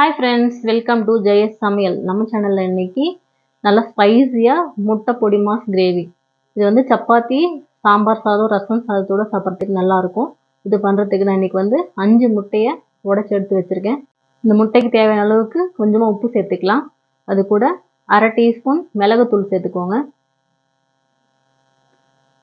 Hi friends welcome to Jaya's சமையல் நம்ம சேனலில் இன்னைக்கு நல்லா ஸ்பைஸியாக முட்டை பொடி மாஸ் கிரேவி இது வந்து சப்பாத்தி சாம்பார் சாதம் ரசம் சாதத்தோட சாப்பிட்றதுக்கு நல்லாயிருக்கும் இது பண்ணுறதுக்கு நான் இன்றைக்கி வந்து அஞ்சு முட்டையை உடச்சி எடுத்து வச்சுருக்கேன். இந்த முட்டைக்கு தேவையான அளவுக்கு கொஞ்சமாக உப்பு சேர்த்துக்கலாம். அது கூட அரை டீஸ்பூன் மிளகுத்தூள் சேர்த்துக்கோங்க.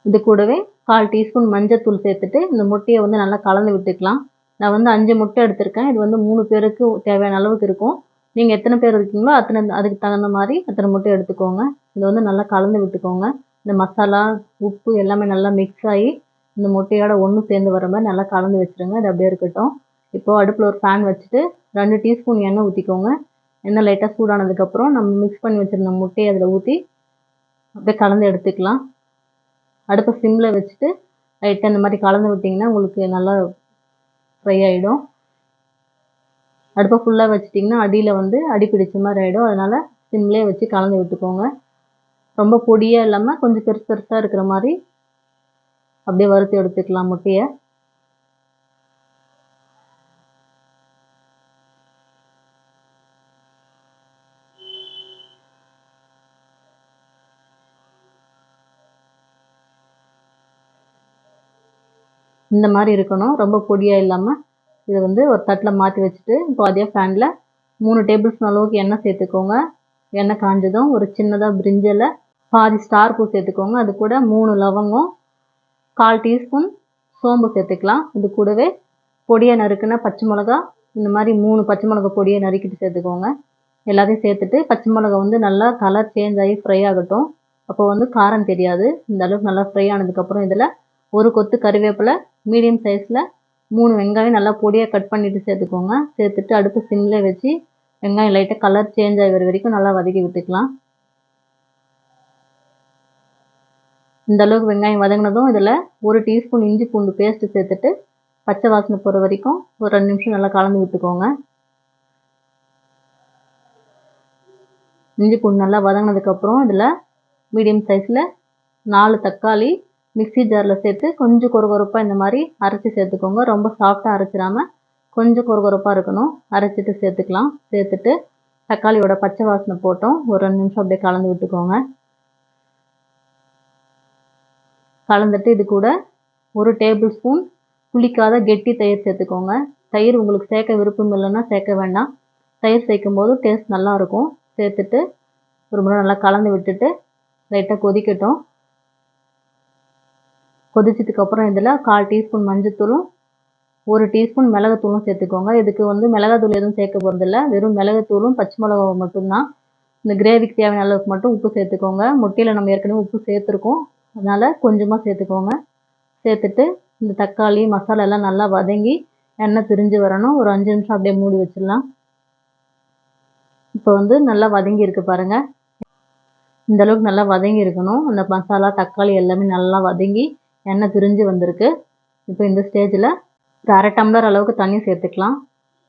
இது கூடவே கால் டீஸ்பூன் மஞ்சத்தூள் சேர்த்துட்டு இந்த முட்டையை வந்து நல்லா கலந்து விட்டுக்கலாம். நான் வந்து அஞ்சு முட்டை எடுத்திருக்கேன். இது வந்து மூணு பேருக்கு தேவையான அளவுக்கு இருக்கும். நீங்கள் எத்தனை பேர் இருக்கீங்களோ அத்தனை அதுக்கு தகுந்த மாதிரி அத்தனை முட்டை எடுத்துக்கோங்க. இதை வந்து நல்லா கலந்து விட்டுக்கோங்க. இந்த மசாலா உப்பு எல்லாமே நல்லா மிக்ஸ் ஆகி இந்த முட்டையோட ஒன்று சேர்ந்து வர மாதிரி நல்லா கலந்து வச்சுருங்க. இது அப்படியே இருக்கட்டும். இப்போது அடுப்பில் ஒரு ஃபேன் வச்சுட்டு ரெண்டு டீஸ்பூன் எண்ணெய் ஊற்றிக்கோங்க எண்ணெய் லைட்டாக சூடானதுக்கப்புறம் நம்ம மிக்ஸ் பண்ணி வச்சுருந்த முட்டையை அதில் ஊற்றி அப்படியே கலந்து எடுத்துக்கலாம். அடுப்பை சிம்மில் வச்சுட்டு லைட்டாக இந்த மாதிரி கலந்து விட்டிங்கன்னா உங்களுக்கு நல்லா ஃப்ரை ஆகிடும் அடுப்பை ஃபுல்லாக வச்சிட்டிங்கன்னா அடியில் வந்து அடி பிடிச்ச மாதிரி ஆகிடும் அதனால் சிம்லேயே வச்சு கலந்து விட்டுக்கோங்க. ரொம்ப பொடியாக இல்லாமல் கொஞ்சம் பெருசு பெருசாக இருக்கிற மாதிரி அப்படியே வறுத்து எடுத்துக்கலாம் முட்டையை. இந்த மாதிரி இருக்கணும். ரொம்ப பொடியாக இல்லாமல் இதை வந்து ஒரு தட்டில் மாற்றி வச்சுட்டு பாதியாக ஃபேனில் மூணு டேபிள் ஸ்பூன் அளவுக்கு எண்ணெய் சேர்த்துக்கோங்க. எண்ணெய் காஞ்சதும் ஒரு சின்னதாக பிரிஞ்சில் பாதி ஸ்டார் பூ சேர்த்துக்கோங்க. அது கூட மூணு லவங்கம் கால் டீஸ்பூன் சோம்பு சேர்த்துக்கலாம். இது கூடவே பொடியாக நறுக்குன பச்சை மிளகா இந்த மாதிரி மூணு பச்சை மிளகா பொடியை நறுக்கிட்டு சேர்த்துக்கோங்க. எல்லாத்தையும் சேர்த்துட்டு பச்சை மிளகா வந்து நல்லா கலர் சேஞ்ச் ஆகி ஃப்ரை ஆகட்டும். அப்போ வந்து காரம் தெரியாது. இந்த அளவுக்கு நல்லா ஃப்ரை ஆனதுக்கப்புறம் இதில் ஒரு கொத்து கருவேப்பிலை மீடியம் சைஸில் மூணு வெங்காயம் நல்லா பொடியாக கட் பண்ணிவிட்டு சேர்த்துக்கோங்க. சேர்த்துட்டு அடுப்பு சிம்மில் வச்சு வெங்காயம் லைட்டாக கலர் சேஞ்ச் ஆகிற வரைக்கும் நல்லா வதக்கி விட்டுக்கலாம். இந்த அளவுக்கு வெங்காயம் வதங்கினதும் இதில் ஒரு டீஸ்பூன் இஞ்சி பூண்டு பேஸ்ட்டு சேர்த்துட்டு பச்சை வாசனை போகிற வரைக்கும் ஒரு ரெண்டு நிமிஷம் நல்லா கலந்து விட்டுக்கோங்க. இஞ்சி பூண்டு நல்லா வதங்கினதுக்கப்புறம் இதில் மீடியம் சைஸில் நாலு தக்காளி மிக்சி ஜாரில் சேர்த்து கொஞ்சம் கொரகொரப்பாக இந்த மாதிரி அரைச்சி சேர்த்துக்கோங்க. ரொம்ப சாஃப்டாக அரைச்சிடாமல் கொஞ்சம் கொரகொரப்பாக இருக்கணும். அரைச்சிட்டு சேர்த்துக்கலாம். சேர்த்துட்டு தக்காளியோட பச்சை வாசனை போட்டோம். ஒரு ரெண்டு நிமிஷம் அப்படியே கலந்து விட்டுக்கோங்க. கலந்துட்டு இது கூட ஒரு டேபிள் ஸ்பூன் புளிக்காத கெட்டி தயிர் சேர்த்துக்கோங்க. தயிர் உங்களுக்கு சேர்க்க விருப்பம் இல்லைன்னா சேர்க்க வேண்டாம். தயிர் சேர்க்கும் போது டேஸ்ட் நல்லாயிருக்கும் சேர்த்துட்டு ஒரு முறை நல்லா கலந்து விட்டுட்டு லைட்டாக கொதிக்கட்டும். கொதிச்சதுக்கப்புறம் இதில் கால் டீஸ்பூன் மஞ்சத்தூளும் ஒரு டீஸ்பூன் மிளகுத்தூளும் சேர்த்துக்கோங்க. இதுக்கு வந்து மிளகாத்தூள் எதுவும் சேர்க்க போகிறதில்ல வெறும் மிளகுத்தூளும் பச்சை மிளகா மட்டும்தான். இந்த கிரேவிக்கு தேவையான அளவுக்கு மட்டும் உப்பு சேர்த்துக்கோங்க. முட்டையில் நம்ம ஏற்கனவே உப்பு சேர்த்துருக்கோம். அதனால் கொஞ்சமாக சேர்த்துக்கோங்க. சேர்த்துட்டு இந்த தக்காளி மசாலா எல்லாம் நல்லா வதங்கி எண்ணெய் பிரிஞ்சு வரணும். ஒரு அஞ்சு நிமிஷம் அப்படியே மூடி வச்சிடலாம். இப்போ வந்து நல்லா வதங்கி இருக்கு பாருங்கள் இந்த அளவுக்கு நல்லா வதங்கி இருக்கணும். அந்த மசாலா தக்காளி எல்லாமே நல்லா வதங்கி எண்ணெய் பிரிஞ்சு வந்திருக்கு. இப்போ இந்த ஸ்டேஜில் ஒரு அரை டம்ளர் அளவுக்கு தண்ணி சேர்த்துக்கலாம்.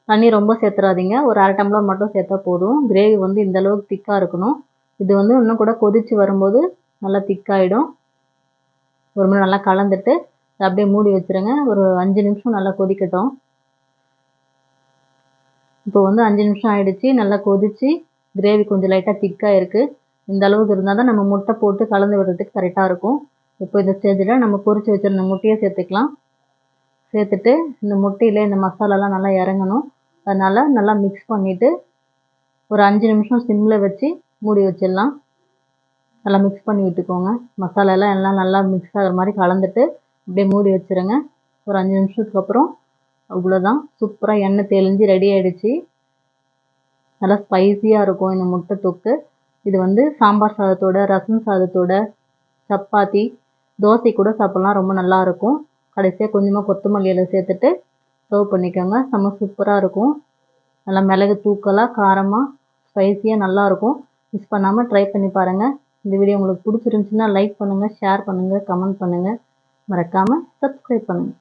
தண்ணி ரொம்ப சேர்த்துறாதீங்க. ஒரு அரை டம்ளர் மட்டும் சேர்த்தா போதும். கிரேவி வந்து இந்த அளவுக்கு திக்காக இருக்கணும். இது வந்து இன்னும் கூட கொதித்து வரும்போது நல்லா திக்காயிடும் ஒரு மணி நல்லா கலந்துட்டு அப்படியே மூடி வச்சுருங்க. ஒரு அஞ்சு நிமிஷம் நல்லா கொதிக்கட்டும். இப்போ வந்து அஞ்சு நிமிஷம் ஆகிடுச்சி நல்லா கொதித்து கிரேவி கொஞ்சம் லைட்டாக திக்காக இருக்குது இந்த அளவுக்கு இருந்தால் தான் நம்ம முட்டை போட்டு கலந்து விடுறதுக்கு கரெக்டாக இருக்கும். இப்போ இந்த ஸ்டேஜில் நம்ம பொறிச்சு வச்சுருந்த முட்டையை சேர்த்துக்கலாம். சேர்த்துட்டு இந்த முட்டையில் இந்த மசாலாலாம் நல்லா இறங்கணும். அதனால் நல்லா மிக்ஸ் பண்ணிவிட்டு ஒரு அஞ்சு நிமிஷம் சிம்மில் வச்சு மூடி வச்சிடலாம். நல்லா மிக்ஸ் பண்ணி விட்டுக்கோங்க. மசாலாலாம் எல்லாம் நல்லா மிக்ஸ் ஆகிற மாதிரி கலந்துட்டு அப்படியே மூடி வச்சுருங்க. ஒரு அஞ்சு நிமிஷத்துக்கு அப்புறம் அவ்வளோதான் சூப்பராக எண்ணெய் தெளிஞ்சு ரெடி ஆகிடுச்சு நல்லா ஸ்பைஸியாக இருக்கும் இந்த முட்டை தொக்கு. இது வந்து சாம்பார் சாதத்தோட ரசம் சாதத்தோட சப்பாத்தி தோசை கூட சாப்பிட்லாம் ரொம்ப நல்லாயிருக்கும் கடைசியாக கொஞ்சமாக கொத்தமல்லி இலை சேர்த்துட்டு சர்வ் பண்ணிக்கோங்க. செம்ம சூப்பராக இருக்கும். நல்லா மிளகு தூக்கலாக காரமாக ஸ்பைஸியாக நல்லாயிருக்கும் மிஸ் பண்ணாமல் ட்ரை பண்ணி பாருங்கள் இந்த வீடியோ உங்களுக்கு பிடிச்சிருந்துச்சின்னா லைக் பண்ணுங்கள் ஷேர் பண்ணுங்கள் கமெண்ட் பண்ணுங்கள் மறக்காமல் சப்ஸ்கிரைப் பண்ணுங்கள்